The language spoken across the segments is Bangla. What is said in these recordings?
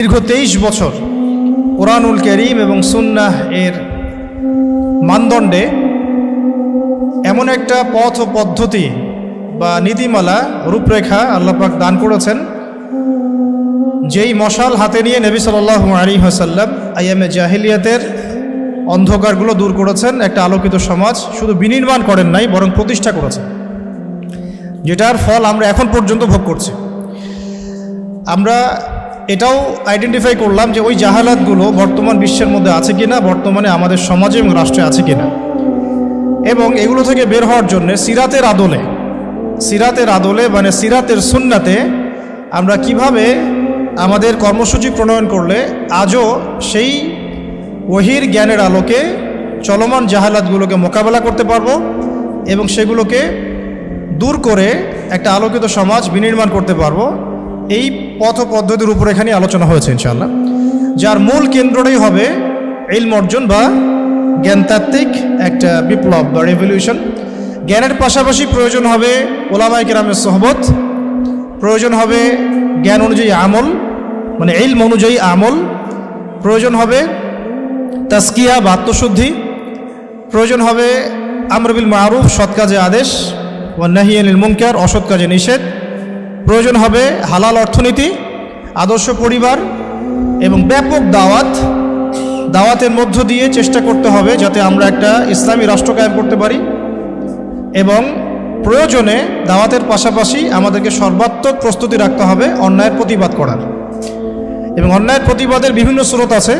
দীর্ঘ তেইশ বছর কোরআনুল করিম এবং সুন্নাহ এর মানদণ্ডে এমন একটা পথ ও পদ্ধতি বা নীতিমালা, রূপরেখা আল্লাপাক দান করেছেন, যেই মশাল হাতে নিয়ে নবী সাল্লাহ আলী হাসাল্লাম আইএমএ জাহিলিয়াতের অন্ধকারগুলো দূর করেছেন একটা আলোকিত সমাজ, শুধু বিনির্মাণ করেন নাই, বরং প্রতিষ্ঠা করেছেন। যেটার ফল আমরা এখন পর্যন্ত ভোগ করছি। আমরা এটাও আইডেন্টিফাই করলাম যে ওই জাহালাতগুলো বর্তমান বিশ্বের মধ্যে আছে কিনা, বর্তমানে আমাদের সমাজে এবং রাষ্ট্রে আছে কি না এবং এগুলো থেকে বের হওয়ার জন্য সিরাতের আদলে সিরাতের আদলে মানে সিরাতের সুন্নাতে আমরা কীভাবে আমাদের কর্মসূচি প্রণয়ন করলে আজও সেই ওহির জ্ঞানের আলোকে চলমান জাহালাতগুলোকে মোকাবেলা করতে পারব এবং সেগুলোকে দূর করে একটা আলোকিত সমাজ বিনির্মাণ করতে পারব। এই পথ পদ্ধতির উপর এখানে আলোচনা হয়েছে ইনশাল্লাহ যার মূল কেন্দ্রটাই হবে ইলম অর্জন বা জ্ঞানতাত্ত্বিক একটা বিপ্লব বা রেভলিউশন জ্ঞানের পাশাপাশি প্রয়োজন হবে ওলামাই কেরামের সহবত, প্রয়োজন হবে জ্ঞান অনুযায়ী আমল মানে ইলম অনুযায়ী আমল, প্রয়োজন হবে তাস্কিয়া বা আত্মশুদ্ধি, প্রয়োজন হবে আমরবিল মারুফ, সৎ কাজে আদেশ ও নাহিয়ানিল মুনকার, অসৎ কাজে নিষেধ প্রয়োজন হবে হালাল অর্থনীতি, আদর্শ পরিবার এবং ব্যাপক দাওয়াত। দাওয়াতের মধ্য দিয়ে চেষ্টা করতে হবে যাতে আমরা একটা ইসলামী রাষ্ট্র কায়েম করতে পারি এবং প্রয়োজনে দাওয়াতের পাশাপাশি আমাদেরকে সর্বাত্মক প্রস্তুতি রাখতে হবে অন্যায়ের প্রতিবাদ করার। এবং অন্যায়ের প্রতিবাদের বিভিন্ন স্রোত আছে,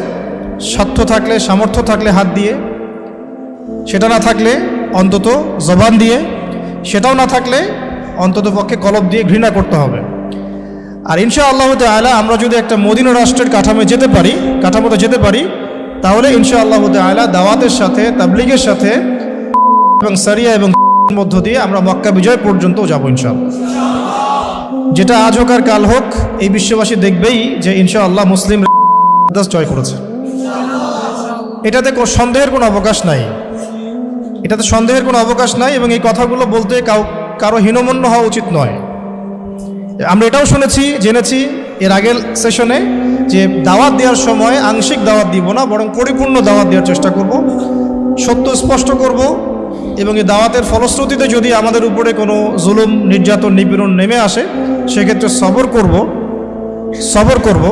স্বার্থ থাকলে, সামর্থ্য থাকলে হাত দিয়ে, সেটা না থাকলে অন্তত জবান দিয়ে, সেটাও না থাকলে অন্তত পক্ষে কলব দিয়ে ঘৃণা করতে হবে। আর ইনশা আল্লাহ আলা আমরা যদি একটা মদিনা রাষ্ট্রের কাঠামো যেতে পারি, কাঠামোতে যেতে পারি, তাহলে ইনশা আল্লাহ আলা দাওয়াতের সাথে, তাবলিগের সাথে এবং সারিয়া এবং মধ্য দিয়ে আমরা মক্কা বিজয় পর্যন্ত যাব ইনশাআল্লাহ। যেটা আজ হোক আর কাল হোক, এই বিশ্ববাসী দেখবেই যে ইনশা আল্লাহ মুসলিম দাস জয় করেছে। এটাতে সন্দেহের কোনো অবকাশ নাই। এটাতে সন্দেহের কোনো অবকাশ নাই এবং এই কথাগুলো বলতে কাউ কারও হীনমন্য হওয়া উচিত নয়। আমরা এটাও শুনেছি, জেনেছি এর আগের সেশনে যে দাওয়াত দেওয়ার সময় আংশিক দাওয়াত দিব না, বরং পরিপূর্ণ দাওয়াত দেওয়ার চেষ্টা করব। সত্য স্পষ্ট করব এবং এই দাওয়াতের ফলশ্রুতিতে যদি আমাদের উপরে কোনো জুলুম, নির্যাতন, নিপীড়ন নেমে আসে, সেক্ষেত্রে সবর করব সবর করব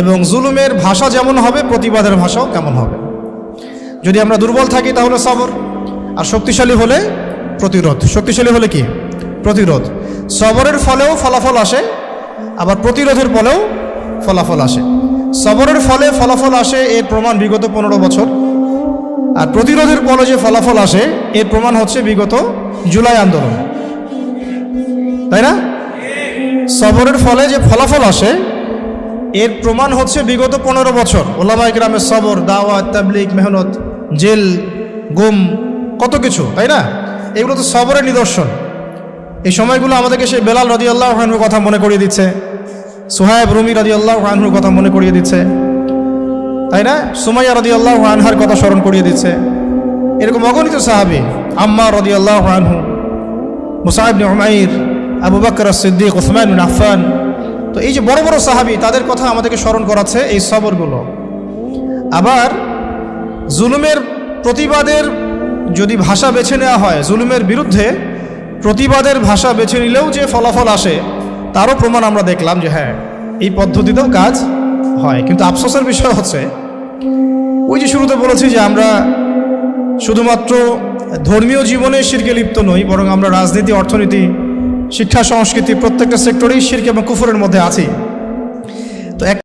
এবং জুলুমের ভাষা যেমন হবে, প্রতিবাদের ভাষাও কেমন হবে। যদি আমরা দুর্বল থাকি তাহলে সবর, আর শক্তিশালী হলে প্রতিরোধ। শক্তিশালী হলে কি? প্রতিরোধ। সবরের ফলেও ফলাফল আসে, আবার প্রতিরোধের ফলেও ফলাফল আসে। সবরের ফলে ফলাফল আসে এর প্রমাণ বিগত পনেরো বছর। আর প্রতিরোধের ফলে যে ফলাফল আসে, এর প্রমাণ হচ্ছে বিগত জুলাই আন্দোলন। তাই না? সবরের ফলে যে ফলাফল আসে, এর প্রমাণ হচ্ছে বিগত পনেরো বছর। ওলামাই গ্রামের সবর, দাওয়াত তাবলিক মেহনত, জেল, গুম, কত কিছু, তাই না? এগুলো তো সবরের নিদর্শন। এই সময়গুলো আমাদেরকে সেই বেলাল রদি আল্লাহ রাহানুর কথা মনে করিয়ে দিচ্ছে। সোহায়েব রুমি রদি আল্লাহ রাহানুর কথা মনে করিয়ে দিচ্ছে। তাই না? সুমাইয়া রদি আল্লাহ আনহার কথা স্মরণ করিয়ে দিচ্ছে। এরকম অগণিত সাহাবি আম্মা রদি আল্লাহ আনহু মুসাহিব উমাইর, আবু বাকর সিদ্দিক ওসমান আফান তো এই যে বড় বড় সাহাবি, তাদের কথা আমাদেরকে স্মরণ করাচ্ছে এই সবরগুলো। আবার জুলুমের প্রতিবাদের যদি ভাষা বেছে নেওয়া হয় জুলুমের বিরুদ্ধে, প্রতিবাদের ভাষা বেছে নিলেও যে ফলাফল আসে, তারও প্রমাণ আমরা দেখলাম যে হ্যাঁ এই পদ্ধতিতেও কাজ হয়। কিন্তু আফসোসের বিষয় হচ্ছে, ওই যে শুরুতে বলেছি যে আমরা শুধুমাত্র ধর্মীয় জীবনে শিরকে লিপ্ত নই, বরং আমরা রাজনীতি, অর্থনীতি, শিক্ষা, সংস্কৃতি প্রত্যেকটা সেক্টরেই শির্ক এবং কুফরের মধ্যে আছি।